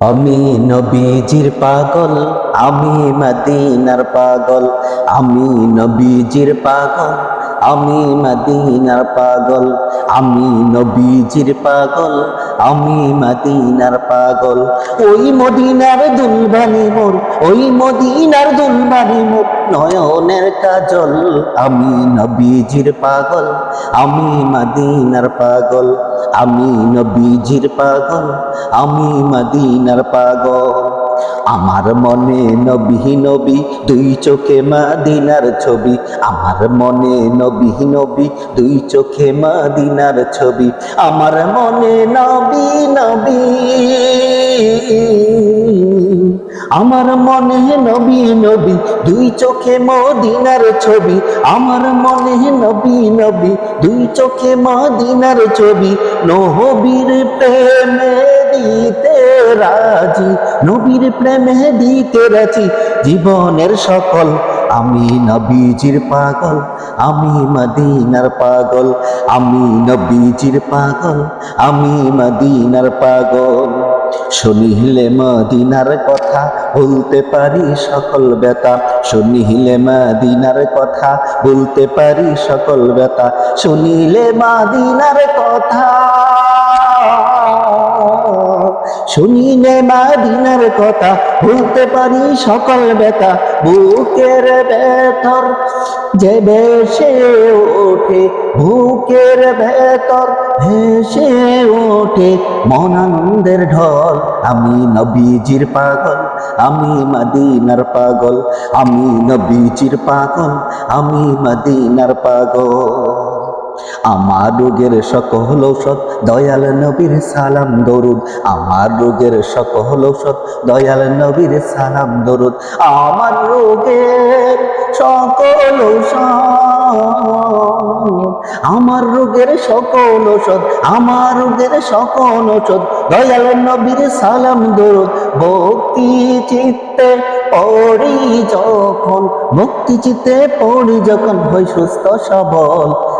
আমি নবীজির পাগল, আমি মদিনার পাগল, আমি নবীজির পাগল, আমি মদিনার পাগল, আমি নবীজির পাগল আমি মদিনার পাগল, ওই মদিনার দুলবানি মোর, ওই মদিনার দুলবানি মোর নয়নের কাজল। আমি নবীজির পাগল, আমি মদিনার পাগল, আমি নবীজির পাগল, আমি মদিনার পাগল। আমার মনে নবী নবী, দুই চোখে মাদিনার ছবি। আমার মনে নবী নবী, দুই চোখে মাদিনার ছবি। আমার মনে নবী নবী। আমার মনে নবী নবী, দুই চোখে মদিনার ছবি। আমার মনে নবী নবী, দুই চোখে মদিনার ছবি। নহবীর প্রেমে দিতে রাজি, নবীর প্রেমে দিতে রাজি, জীবনের সকল, আমি নবীজির পাগল, আমি মদিনার পাগল, আমি নবীজির পাগল, আমি মদিনার পাগল। শুনিলে মদিনার কথা বলতে পারি সকল ব্যথা, শুনিলে মদিনার কথা বলতে পারি সকল ব্যথা, শুনিলে মদিনার কথা। শুনিলে মাদিনার কথা বলতে পারি সকল ব্যথা। বুকের ব্যথর যে ভেসে ওঠে, বুকের ভেতর ভেসে ওঠে। মনানন্দের ঢল, আমি নবীজির পাগল, আমি মদিনার পাগল, আমি নবীজির পাগল, আমি মদিনার পাগল। আমার রোগের সকল ঔষধ, দয়াল নবীর সালাম, দরুদ। আমার রোগের সকল ঔষধ, দয়াল নবীর সালাম, দরুদ। আমার রোগের সকল আমার রোগের সকল ঔষধ, আমার রোগের সকল ঔষধ, দয়াল নবীর সালাম, দরুদ। ভক্তি চিত্তে পড়ি যখন, ভক্তি চিত্তে পড়ি যখন হই সুস্থ সবল।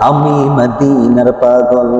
আমি মদিনার পাগল।